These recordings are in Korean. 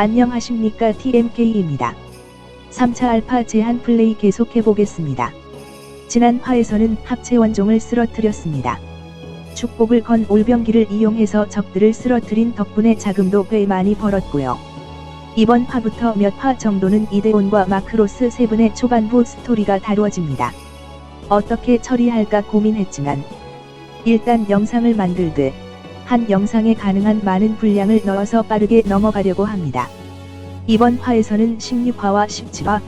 안녕하십니까 TMK입니다. 3차 알파 제한 플레이 계속해 보겠습니다. 지난 화에서는 합체 원종을 쓰러뜨렸습니다. 축복을 건 올병기를 이용해서 적들을 쓰러뜨린 덕분에 자금도 꽤 많이 벌었고요. 이번 화부터 몇 화 정도는 이데온과 마크로스 세 분의 초반부 스토리가 다루어집니다. 어떻게 처리할까 고민했지만 일단 영상을 만들듯 한 영상에 가능한 많은 분량을 넣어서 빠르게 넘어가려고 합니다. 이번 화에서는 16화와 17화,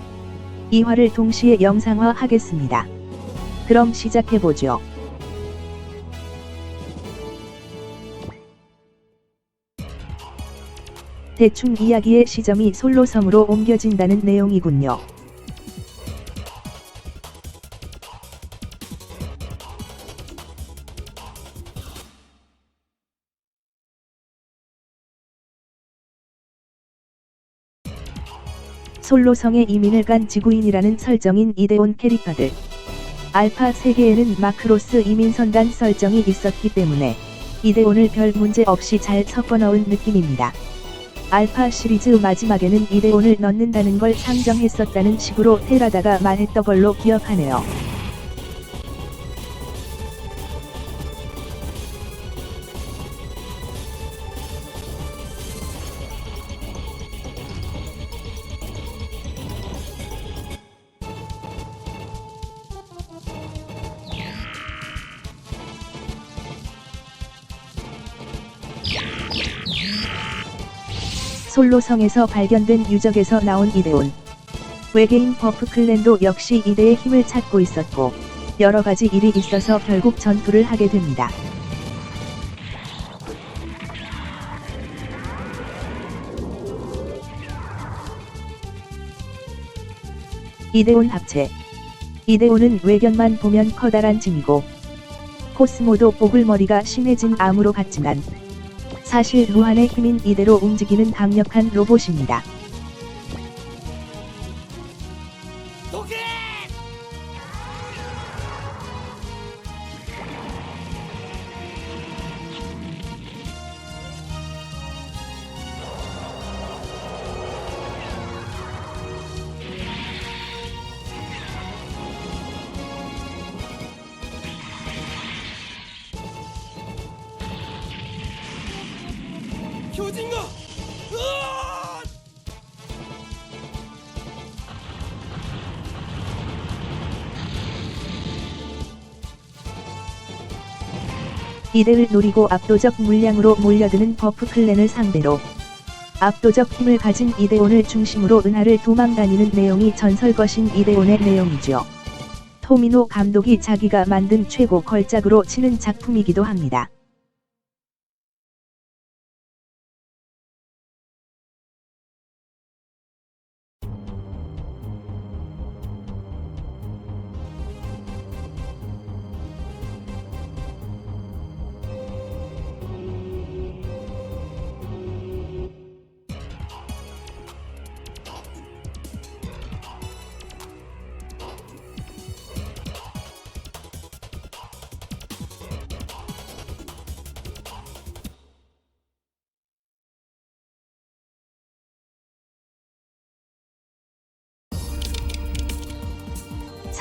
2화를 동시에 영상화 하겠습니다. 그럼 시작해보죠. 대충 이야기의 시점이 솔로섬으로 옮겨진다는 내용이군요. 솔로성에 이민을 간 지구인이라는 설정인 이데온 캐릭터들. 알파 세계에는 마크로스 이민선단 설정이 있었기 때문에 이데온을 별 문제 없이 잘 섞어 넣은 느낌입니다. 알파 시리즈 마지막에는 이데온을 넣는다는 걸 상정했었다는 식으로 테라다가 말했던 걸로 기억하네요. 솔로성에서 발견된 유적에서 나온 이데온. 외계인 버프 클랜도 역시 이데의 힘을 찾고 있었고, 여러 가지 일이 있어서 결국 전투를 하게 됩니다. 이데온 합체. 이데온은 외견만 보면 커다란 짐이고, 코스모도 뽀글머리가 심해진 암으로 같지만, 사실 무한의 힘인 이대로 움직이는 강력한 로봇입니다. 이대를 노리고 압도적 물량으로 몰려드는 버프 클랜을 상대로 압도적 힘을 가진 이데온을 중심으로 은하를 도망다니는 내용이 전설 것인 이데온의 내용이죠. 토미노 감독이 자기가 만든 최고 걸작으로 치는 작품이기도 합니다.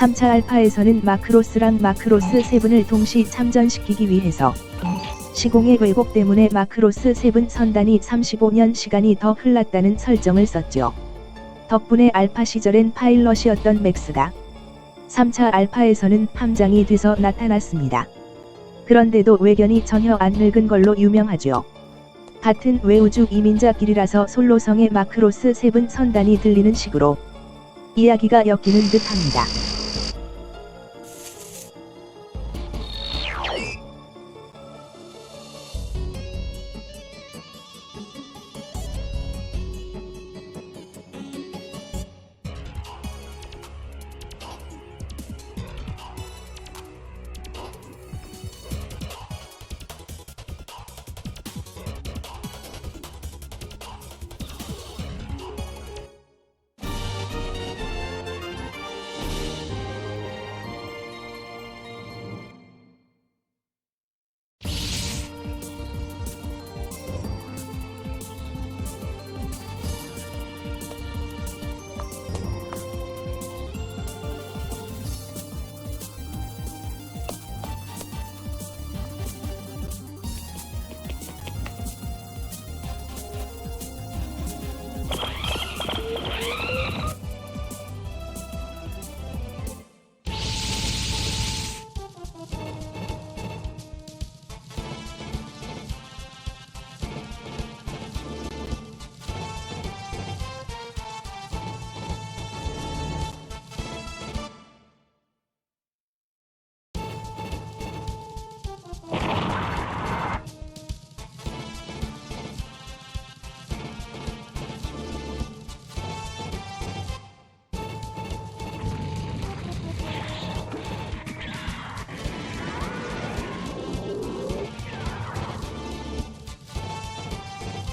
삼차 알파에서는 마크로스랑 마크로스 세븐을 동시 참전시키기 위해서 시공의 왜곡 때문에 마크로스 세븐 선단이 35년 시간이 더 흘렀다는 설정을 썼죠. 덕분에 알파 시절엔 파일럿이었던 맥스가 3차 알파에서는 함장이 돼서 나타났습니다. 그런데도 외견이 전혀 안 늙은 걸로 유명하죠. 같은 외우주 이민자길이라서 솔로성의 마크로스 세븐 선단이 들리는 식으로 이야기가 엮이는 듯합니다.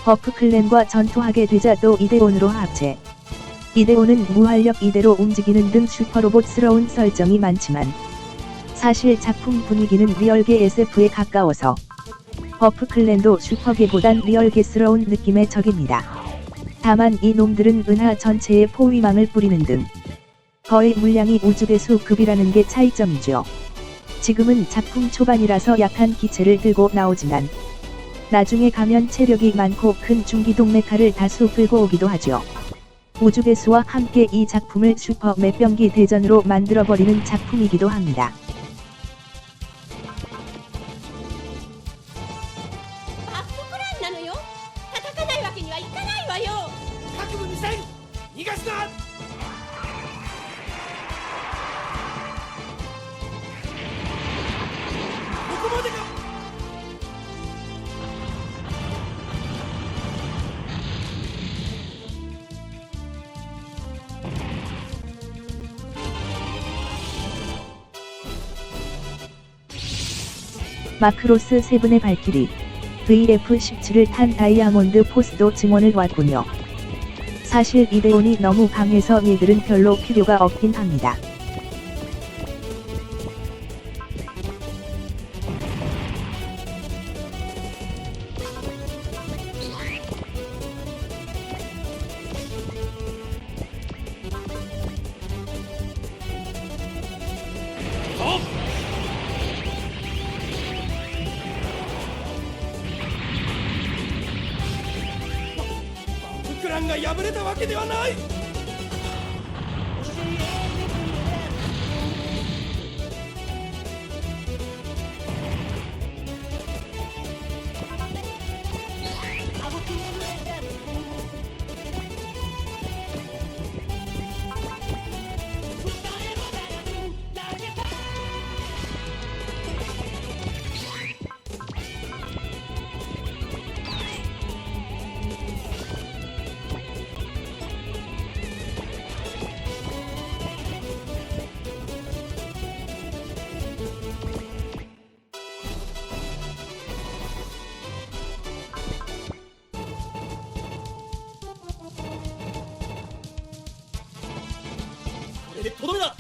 버프 클랜과 전투하게 되자 또 이데온으로 합체. 이데온은 무활력 이대로 움직이는 등 슈퍼로봇스러운 설정이 많지만 사실 작품 분위기는 리얼계 SF에 가까워서 버프 클랜도 슈퍼계보단 리얼계스러운 느낌의 적입니다. 다만 이 놈들은 은하 전체에 포위망을 뿌리는 등 거의 물량이 우주배수 급이라는 게 차이점이죠. 지금은 작품 초반이라서 약한 기체를 들고 나오지만 나중에 가면 체력이 많고 큰 중기동 메카를 다수 끌고 오기도 하죠. 우주배수와 함께 이 작품을 슈퍼 맷병기 대전으로 만들어버리는 작품이기도 합니다. 마크로스 세븐의 발키리 VF-17을 탄 다이아몬드 포스도 증원을 왔군요. 사실 이데온이 너무 강해서 얘들은 별로 필요가 없긴 합니다. 敗れたわけではない。とどめだ。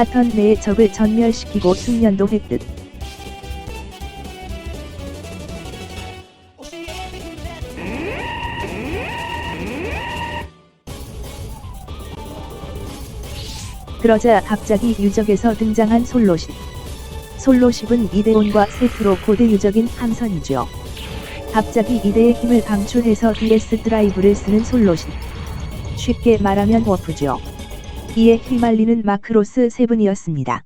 파턴 내의 적을 전멸시키고 숙련도 획득. 그러자 갑자기 유적에서 등장한 솔로십. 솔로십은 이대온과 세트로 고대 유적인 함선이죠. 갑자기 이대의 힘을 방출해서 DS 드라이브를 쓰는 솔로십. 쉽게 말하면 워프죠. 이에 휘말리는 마크로스 세븐이었습니다.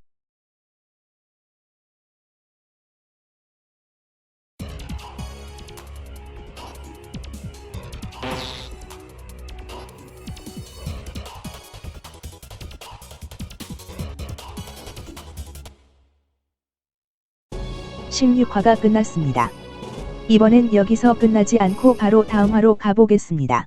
(16화가) 끝났습니다. 이번엔 여기서 끝나지 않고 바로 다음화로 가보겠습니다.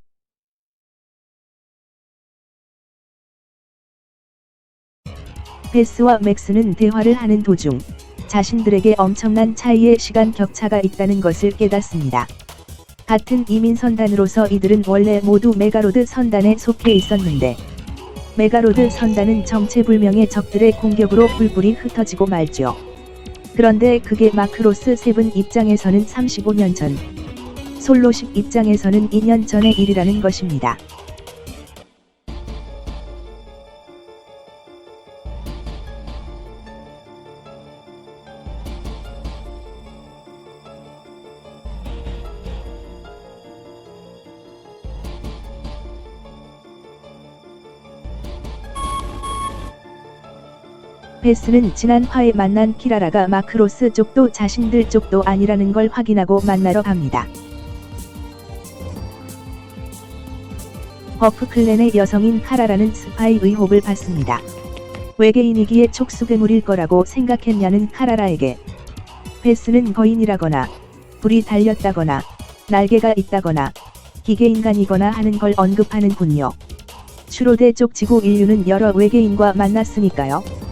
베스와 맥스는 대화를 하는 도중 자신들에게 엄청난 차이의 시간 격차가 있다는 것을 깨닫습니다. 같은 이민 선단으로서 이들은 원래 모두 메가로드 선단에 속해 있었는데 메가로드 선단은 정체불명의 적들의 공격으로 불불이 흩어지고 말죠. 그런데 그게 마크로스 세븐 입장에서는 35년 전, 솔로십 입장에서는 2년 전의 일이라는 것입니다. 베스는 지난 화에 만난 키라라가 마크로스 쪽도 자신들 쪽도 아니라는 걸 확인하고 만나러 갑니다. 버프 클랜의 여성인 카라라는 스파이 의혹을 받습니다. 외계인이기에 촉수괴물일 거라고 생각했냐는 카라라에게 베스는 거인이라거나 불이 달렸다거나 날개가 있다거나 기계인간이거나 하는 걸 언급하는군요. 슈로데 쪽 지구 인류는 여러 외계인과 만났으니까요.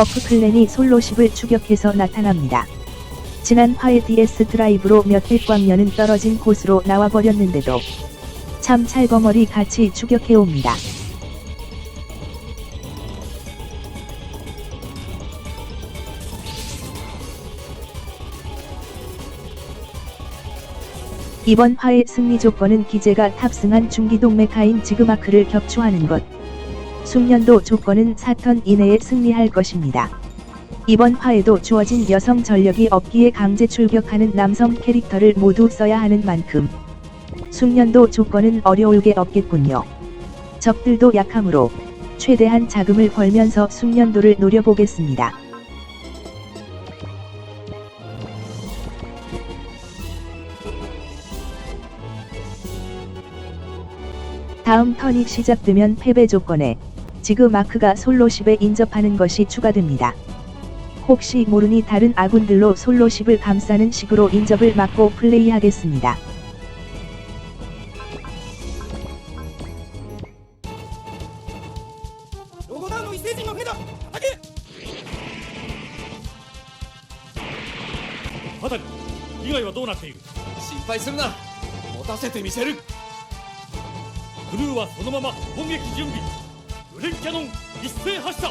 버프 클랜이 솔로십을 추격해서 나타납니다. 지난 화의 DS 드라이브로 몇해 광년은 떨어진 곳으로 나와버렸는데도 참 찰거머리 같이 추격해옵니다. 이번 화의 승리 조건은 기재가 탑승한 중기동 메카인 지그마크를 격추하는 것. 숙련도 조건은 4턴 이내에 승리할 것입니다. 이번 화에도 주어진 여성 전력이 없기에 강제 출격하는 남성 캐릭터를 모두 써야 하는 만큼 숙련도 조건은 어려울 게 없겠군요. 적들도 약하므로 최대한 자금을 벌면서 숙련도를 노려보겠습니다. 다음 턴이 시작되면 패배 조건에 지그 마크가 솔로십에 인접하는 것이 추가됩니다. 혹시 모르니 다른 아군들로 솔로십을 감싸는 식으로 인접을 막고 플레이하겠습니다. ロゴダウンの異星人の船だ叩けパタリ以外はどうなっている心配するな持たせてみせるクルーはそのまま攻撃準備 グレンキャノン一斉発射。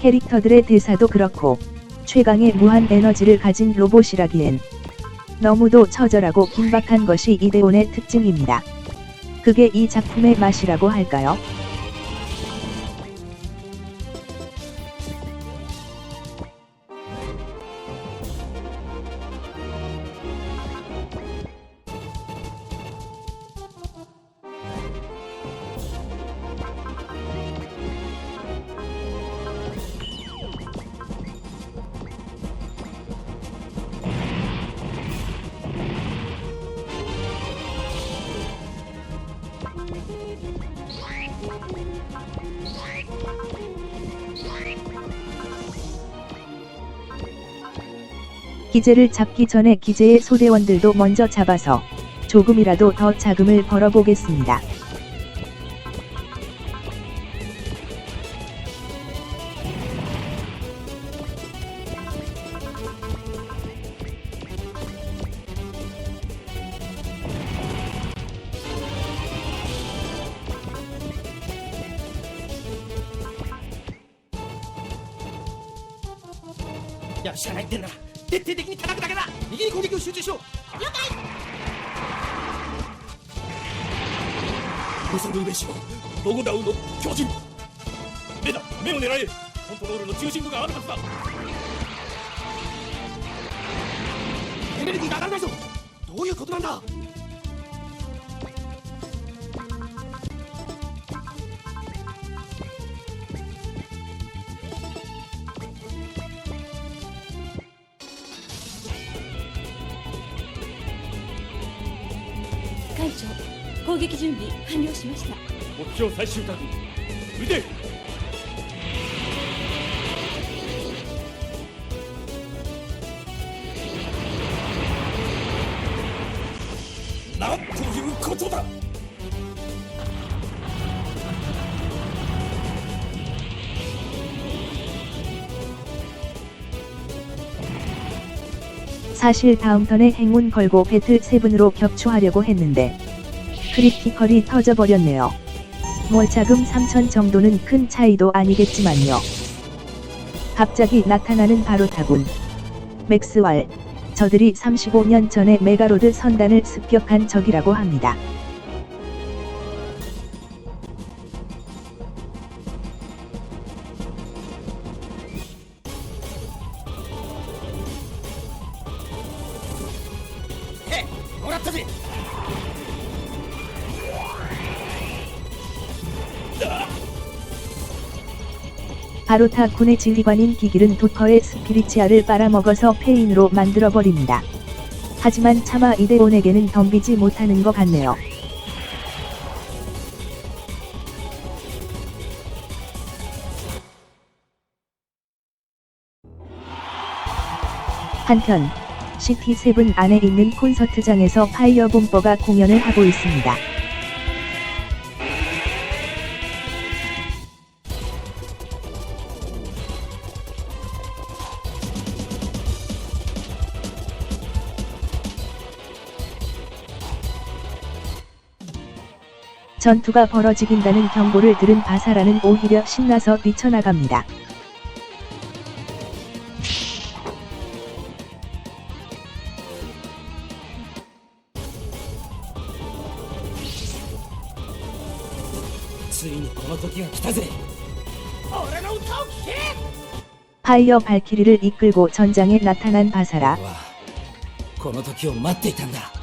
캐릭터들의 대사도 그렇고 최강의 무한 에너지를 가진 로봇이라기엔 너무도 처절하고 긴박한 것이 이대온의 특징입니다. 그게 이 작품의 맛이라고 할까요? 기재를 잡기 전에 기재의 소대원들도 먼저 잡아서 조금이라도 더 자금을 벌어보겠습니다. 隊長攻撃準備完了しました。目標最終確認。撃て。 사실 다음 턴에 행운 걸고 배틀 세븐으로 격추하려고 했는데 크리티컬이 터져버렸네요. 뭐 자금 3천 정도는 큰 차이도 아니겠지만요. 갑자기 나타나는 바로 타군. 맥스왈. 저들이 35년 전에 메가로드 선단을 습격한 적이라고 합니다. 바로타 군의 지휘관인 기길은 도커의 스피리치아를 빨아먹어서 폐인으로 만들어버립니다. 하지만 차마 이대온에게는 덤비지 못하는 것 같네요. 한편 시티7 안에 있는 콘서트장에서 파이어 bom버가 공연을 하고 있습니다. 전투가 벌어지긴다는 경고를 들은 바사라는 오히려 신나서 뛰쳐나갑니다. 파이어 발키리를 이끌고 전장에 나타난 바사라. はこの時を待っていたんだ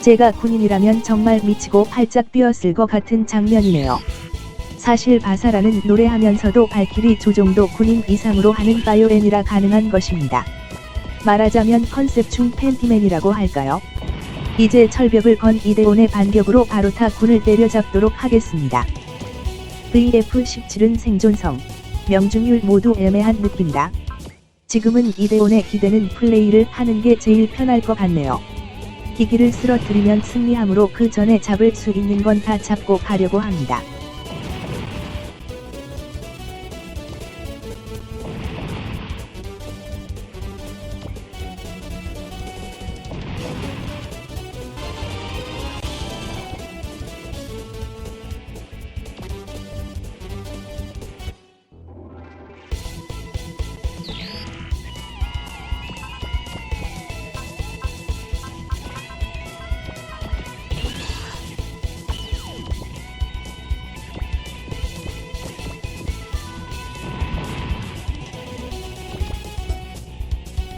제가 군인이라면 정말 미치고 팔짝 뛰었을 것 같은 장면이네요. 사실 바사라는 노래하면서도 발키리 조종도 군인 이상으로 하는 바이오엔이라 가능한 것입니다. 말하자면 컨셉 중 팬티맨이라고 할까요? 이제 철벽을 건 이대온의 반격으로 바로타 군을 때려잡도록 하겠습니다. VF-17은 생존성, 명중률 모두 애매한 느낌이다. 지금은 이대온의 기대는 플레이를 하는 게 제일 편할 것 같네요. 기기를 쓰러뜨리면 승리함으로 그 전에 잡을 수 있는 건 다 잡고 가려고 합니다.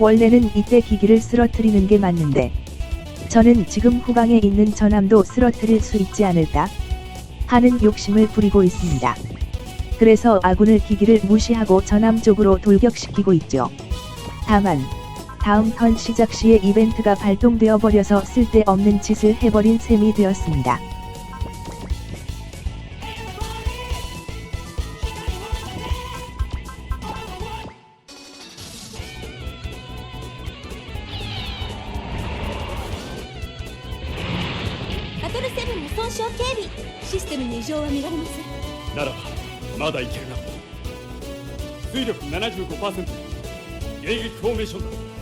원래는 이때 기기를 쓰러뜨리는 게 맞는데 저는 지금 후방에 있는 전함도 쓰러뜨릴 수 있지 않을까 하는 욕심을 부리고 있습니다. 그래서 아군을 기기를 무시하고 전함 쪽으로 돌격시키고 있죠. 다만 다음 턴 시작 시에 이벤트가 발동되어 버려서 쓸데없는 짓을 해버린 셈이 되었습니다. 迎撃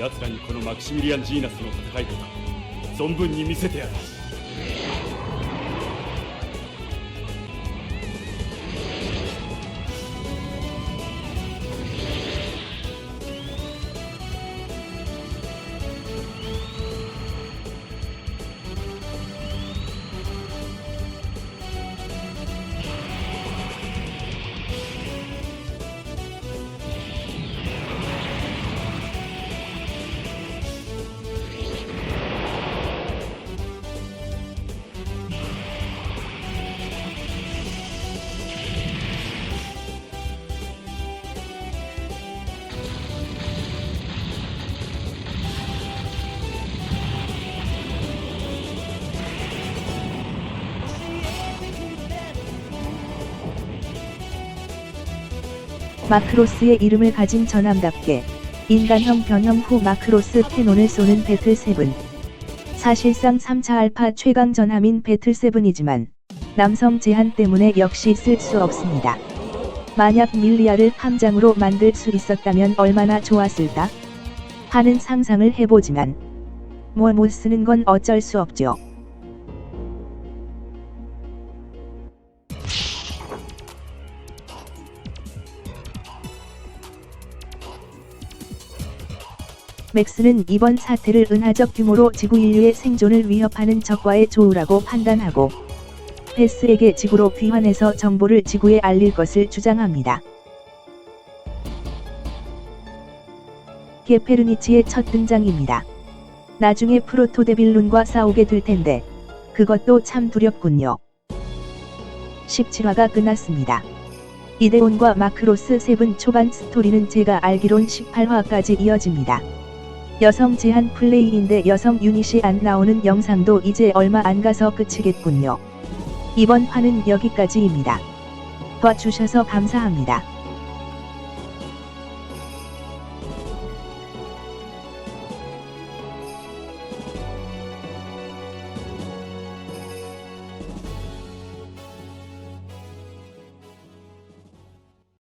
奴らにこのマキシミリアン・ジーナスの戦い方存分に見せてやる。 마크로스의 이름을 가진 전함답게 인간형 변형 후 마크로스 캐논을 쏘는 배틀 세븐. 사실상 3차 알파 최강 전함인 배틀 세븐이지만 남성 제한 때문에 역시 쓸 수 없습니다. 만약 밀리아를 함장으로 만들 수 있었다면 얼마나 좋았을까? 하는 상상을 해보지만 뭐 못 쓰는 건 어쩔 수 없죠. 맥스는 이번 사태를 은하적 규모로 지구 인류의 생존을 위협하는 적과의 조우라고 판단하고 패스에게 지구로 귀환해서 정보를 지구에 알릴 것을 주장합니다. 게페르니치의 첫 등장입니다. 나중에 프로토데빌룬과 싸우게 될 텐데 그것도 참 두렵군요. 17화가 끝났습니다. 이대온과 마크로스 세븐 초반 스토리는 제가 알기론 18화까지 이어집니다. 여성 제한 플레이인데 여성 유닛이 안 나오는 영상도 이제 얼마 안 가서 끝이겠군요. 이번 화는 여기까지입니다. 봐주셔서 감사합니다.